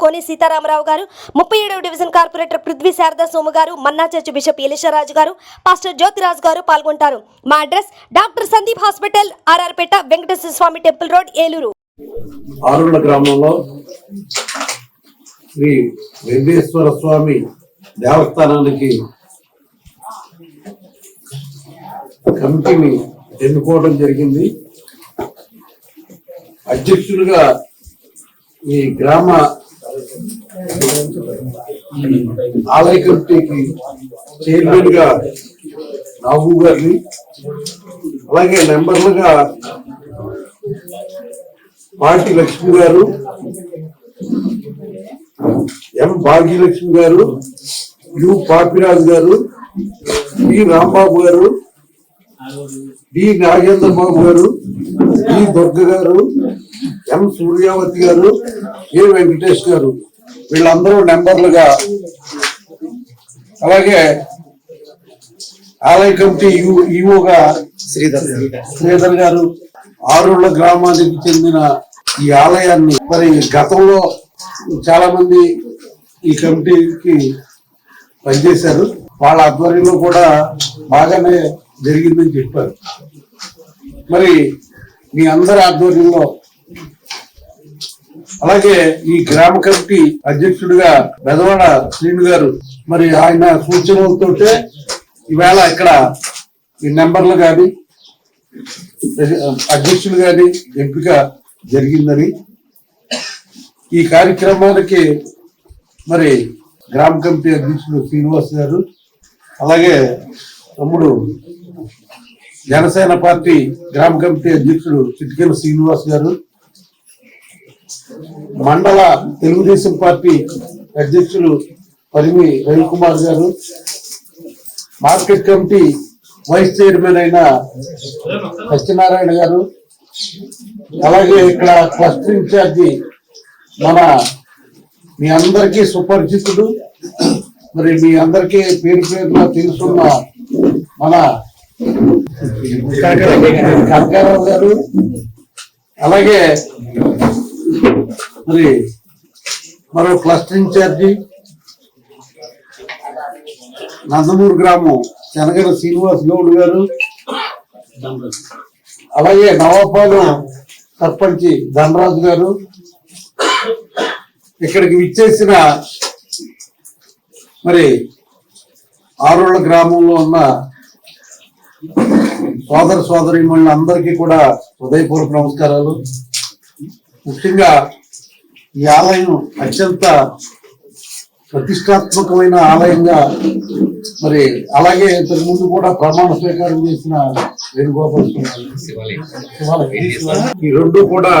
కోని సీతారామరావు గారు ముప్పై ఏడవ division corporator Prithvi Sharada Somu garu Manna church bishop ఎలిషారాజు గారు పాస్టర్ జ్యోతిరాజు గారు పాల్గొంటారు. మా address doctor Sandeep hospital RRPeta Venkateswara Swamy temple road Eluru. Arulla గ్రామంలో శ్రీ వెంకటేశ్వర స్వామి దేవస్థానానికి కమిటీని ఎన్నుకోవడం జరిగింది. అధ్యక్షులుగా ఈ గ్రామ ఆలయ కమిటీకి చైర్మన్గా రాహు గారిని అలాగే మెంబర్లుగా పార్టీ లక్ష్మి గారు ఎం భాగ్యలక్ష్మి గారు యు పాపిరాజు గారు డి రాంబాబు గారు డి నాగేంద్ర బాబు గారు డి దుర్గ గారు ఎం సూర్యావతి గారు ఏ వెంకటేష్ గారు వీళ్ళందరూ నెంబర్లుగా అలాగే ఆలయ కమిటీ ఈఓగా శ్రీధర్ శ్రీధర్ గారు ఆరుళ్ళ గ్రామానికి చెందిన ఈ ఆలయాన్ని మరి గతంలో చాలా మంది ఈ కమిటీకి పనిచేశారు. వాళ్ళ ఆధ్వర్యంలో కూడా బాగానే జరిగిందని చెప్పారు. మరి మీ అందరి ఆధ్వర్యంలో అలాగే ఈ గ్రామ కమిటీ అధ్యక్షుడిగా బెదవాడ శ్రీను గారు మరి ఆయన సూచనలతోటే ఈవేళ ఇక్కడ ఈ నెంబర్లు కానీ అధ్యక్షులు కానీ ఎంపిక జరిగిందని. ఈ కార్యక్రమానికి మరి గ్రామ కమిటీ అధ్యక్షుడు శ్రీనివాస్ గారు అలాగే తమ్ముడు జనసేన పార్టీ గ్రామ కమిటీ అధ్యక్షుడు చిటికెల శ్రీనివాస్ గారు మండల తెలుగుదేశం పార్టీ అధ్యక్షులు పరిమి రవికుమార్ గారు మార్కెట్ కమిటీ వైస్ చైర్మన్ అయిన సత్యనారాయణ గారు అలాగే ఇక్కడ క్లస్టర్ ఇన్ఛార్జి మన మీ అందరికీ సుపరిచితుడు మరి మీ అందరికీ పేరు పేరున తెలుసున్న మన కనకారావు గారు అలాగే మరి మరో క్లస్టర్ ఇన్ఛార్జి నందమూరు గ్రామం శనగల శ్రీనివాస్ గౌడ్ గారు. అలాగే నవాపాలెం సర్పంచి ధనరాజు గారు. ఇక్కడికి విచ్చేసిన మరి ఆరోళ్ళ గ్రామంలో ఉన్న సోదర సోదరి అందరికీ కూడా హృదయపూర్వక నమస్కారాలు. ముఖ్యంగా ఈ ఆలయం అత్యంత ప్రతిష్టాత్మకమైన ఆలయంగా మరి అలాగే ఇంతకు ముందు కూడా ప్రమాణ స్వీకారం చేసిన వేణుగోపాల శివాలయం. ఈ రెండు కూడా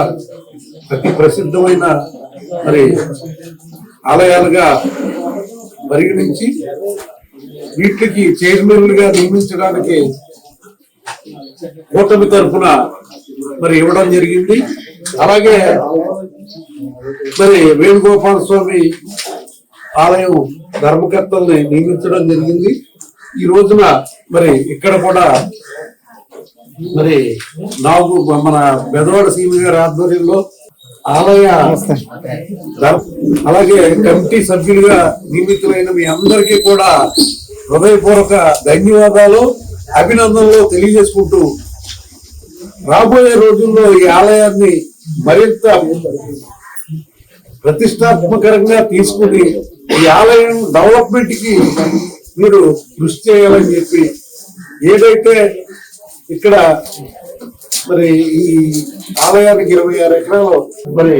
అతి ప్రసిద్ధమైన మరి ఆలయాలుగా పరిగణించి వీటికి చైర్మన్లుగా నియమించడానికి కూటమి తరఫున మరి ఇవ్వడం జరిగింది అలాగే మరి వేణుగోపాల స్వామి ఆలయం ధర్మకర్తల్ని నియమించడం జరిగింది. ఈ రోజున మరి ఇక్కడ కూడా మరి నాకు మన బెదవాడ సీఎం గారి ఆధ్వర్యంలో ఆలయ అలాగే కమిటీ సభ్యులుగా నియమితులైన మీ అందరికీ కూడా హృదయపూర్వక ధన్యవాదాలు అభినందనలు తెలియజేసుకుంటూ రాబోయే రోజుల్లో ఈ ఆలయాన్ని మరింత ప్రతిష్టాత్మకరంగా తీసుకుని ఈ ఆలయం డెవలప్మెంట్కి మీరు కృషి చేయాలని చెప్పి ఏదైతే ఇక్కడ మరి ఈ ఆలయానికి ఇరవై ఆరు ఎకరాలు మరి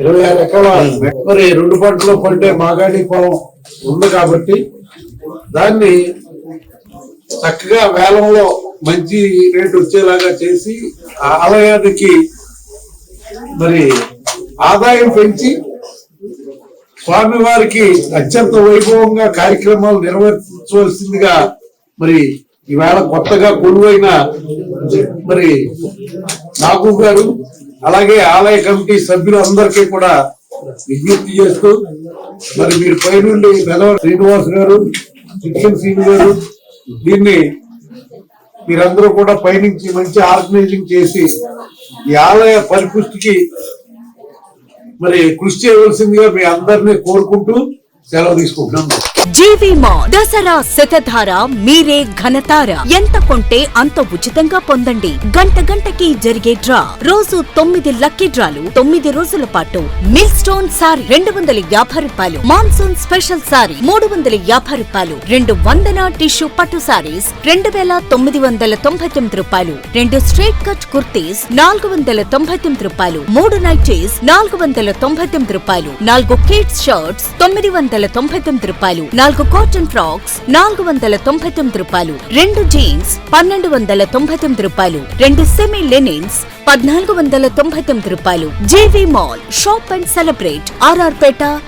ఇరవై ఆరు ఎకరాల మరి రెండు పంటలు పండే మాగాడి పొలం ఉంది కాబట్టి దాన్ని చక్కగా వేలంలో మంచి రేటు వచ్చేలాగా చేసి ఆ ఆలయానికి మరి ఆదాయం పెంచి స్వామివారికి అత్యంత వైభవంగా కార్యక్రమాలు నిర్వహించవలసిందిగా మరి ఈవేళ కొత్తగా కొలువైన మరి నాగు గారు అలాగే ఆలయ కమిటీ సభ్యులందరికీ కూడా విజ్ఞప్తి చేస్తూ మరి మీరు పైనుండి పెదవ శ్రీనివాస్ గారు శిక్షణ సింగ్ గారు దీన్ని మీరందరూ కూడా పైనుంచి మంచి ఆర్గనైజింగ్ చేసి ఈ ఆలయ పరిపుష్టికి మరి కృషి చేయవలసిందిగా మీ అందరినీ కోరుకుంటూ సెలవు తీసుకుంటున్నాం. జీవి మా దసరా శతధార మీరే ఘనతార? ఎంత కొంటే అంత ఉచితంగా పొందండి. గంట గంటకి జరిగే డ్రా. రోజు తొమ్మిది లక్కీ డ్రాలు. తొమ్మిది రోజుల పాటు మిల్ స్టోన్ సారీ రెండు వందల యాభై రూపాయలు. మాన్సూన్ స్పెషల్ సారీ మూడు వందల యాభై రూపాయలు. రెండు వందన టిష్యూ పట్టు సారీస్ రెండు వేల తొమ్మిది వందల తొంభై తొమ్మిది రూపాయలు. రెండు స్ట్రైట్ కట్ కుర్తీస్ నాలుగు వందల తొంభై తొమ్మిది రూపాయలు. మూడు నైటీస్ నాలుగు వందల తొంభై తొమ్మిది రూపాయలు. నాలుగు కిడ్స్ షర్ట్స్ తొమ్మిది వందల తొంభై తొమ్మిది రూపాయలు. నాలుగు కాటన్ ఫ్రాక్స్ నాలుగు వందల తొంభై తొమ్మిది రూపాయలు. రెండు జీన్స్ పన్నెండు వందల తొంభై తొమ్మిది రూపాయలు. రెండు సెమీ లెనిన్స్ పద్నాలుగు వందల తొంభై తొమ్మిది రూపాయలు. JV mall shop and celebrate RR Peta